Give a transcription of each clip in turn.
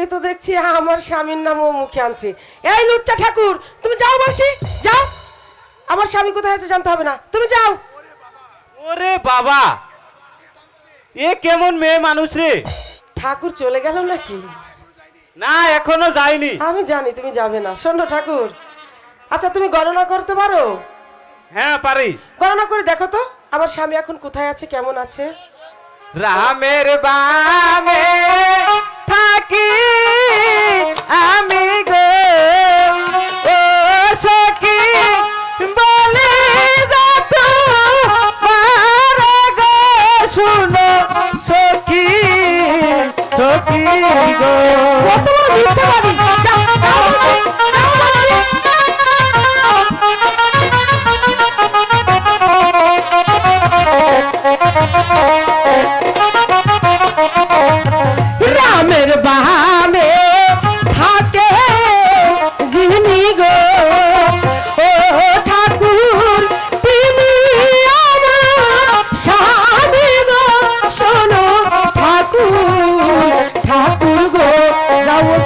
এ তো দেখছি আমার স্বামীর নামও মুখে আনছে। এই লুচ্চা ঠাকুর তুমি যাও বলছি যাও। আমার স্বামী কোথায় আছে জানতে হবে না। তুমি যাও। ওরে বাবা এ কেমন মেয়ে মানুষ রে? ঠাকুর চলে গেল নাকি? না এখনও যায়নি। আমি জানি তুমি যাবে না। শোনো ঠাকুর আচ্ছা তুমি গণনা করতে পারো? হ্যাঁ পারি। গণনা করে দেখো তো আমার স্বামী এখন কোথায় আছে কেমন আছে? রামের বামে। কত বড় যাও, যাও যাও বলছি।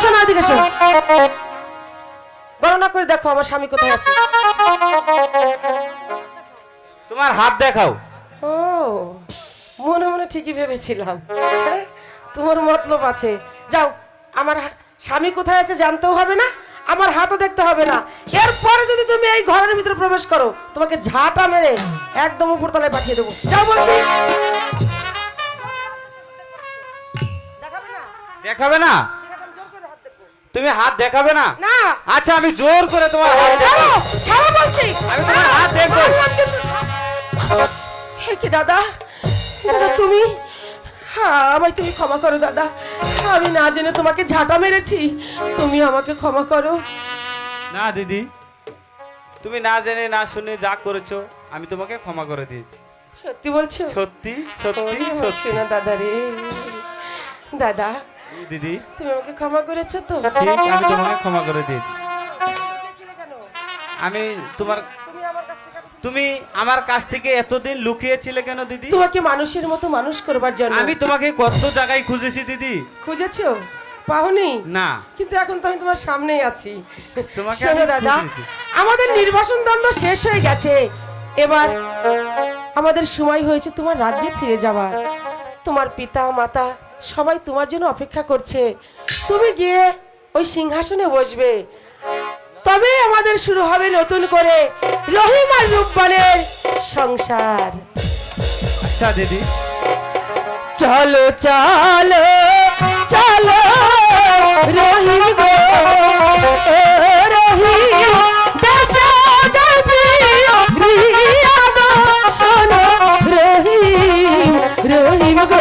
এসো না এদিকে এসো। গণনা করে দেখো আমার স্বামী কোথায় আছে। তোমার হাত দেখাও। ও মনে মনে ঠিকই ভেবেছিলাম। হ্যাঁ, তোমার মতলব আছে। যাও আমার স্বামী কোথায় আছে জানতেও হবে না আমার হাতও দেখতে হবে না। এরপরে যদি তুমি এই ঘরের ভিতরে প্রবেশ করো তোমাকে ঝাঁটা মেরে একদম উপরতলায় পাঠিয়ে দেবো। যাও বলছি। দেখাবে না? দেখাবে না ঠিক আছে, আমি জোর করে হাত দেখব। তুমি হাত দেখাবে না? না। আচ্ছা আমি জোর করে তোমার হাত ছাড়ো ছাড়ো বলছি। আমি তোমার হাত দেখব। হে কি দাদা? দাদা তুমি? হ্যাঁ আমায় তুমি ক্ষমা করো দাদা। আমি না জেনে তোমাকে ঝাঁটা মেরেছি। তুমি আমাকে ক্ষমা করো। না দিদি। তুমি না জেনে না শুনে যা করেছ আমি তোমাকে ক্ষমা করে দিয়েছি। সত্যি বলছো? সত্যি সত্যি সত্যি। শোনো দাদা রে। দাদা দিদি। তুমি আমাকে ক্ষমা করেছ তো? ঠিক আমি তোমাকে ক্ষমা করে দিয়েছি। আমি তোমার তুমি আমার কাছ থেকে এতদিন- লুকিয়েছিলে কেন দিদি? তোমাকে মানুষের মতো মানুষ করবার জন্য। আমি তোমাকে কত জায়গায় খুঁজেছি দিদি? খুঁজেছো? পাওনি? না। কিন্তু এখন তো আমি তোমার সামনেই আছি। তোমাকে দাদা আমাদের নির্বাসন দ্বন্দ্ব শেষ হয়ে গেছে। এবার আমাদের সময় হয়েছে তোমার রাজ্যে ফিরে যাওয়ার। তোমার পিতা মাতা সবাই তোমার জন্য অপেক্ষা করছে। তুমি গিয়ে ওই সিংহাসনে বসবে। তবে আমাদের শুরু হবে নতুন করে রহিম রূপবানের সংসার। আচ্ছা দিদি। চলো চলো চলো রহিম গো রহিম রহিম গো।